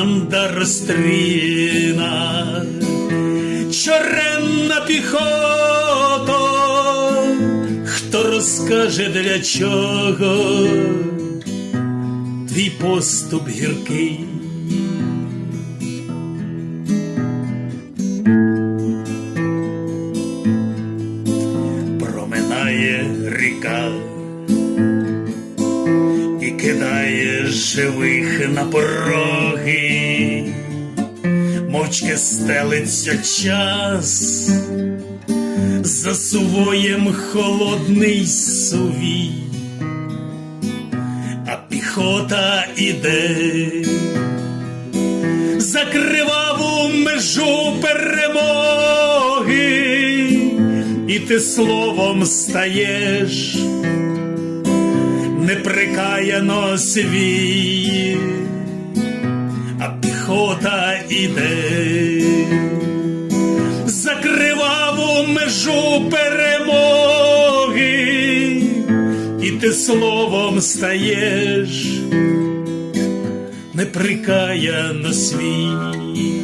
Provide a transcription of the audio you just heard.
команда розстріляна, чоренна піхота, хто розкаже для чого твій поступ гіркий. Проминає ріка і кидає живих на пороги, мовчки стелиться час, за сувоєм холодний сувій, а піхота іде, за криваву межу перемоги, і ти словом стаєш неприкаяно свій, а піхота іде, за криваву межу перемоги, і ти словом стаєш, неприкаяно свій.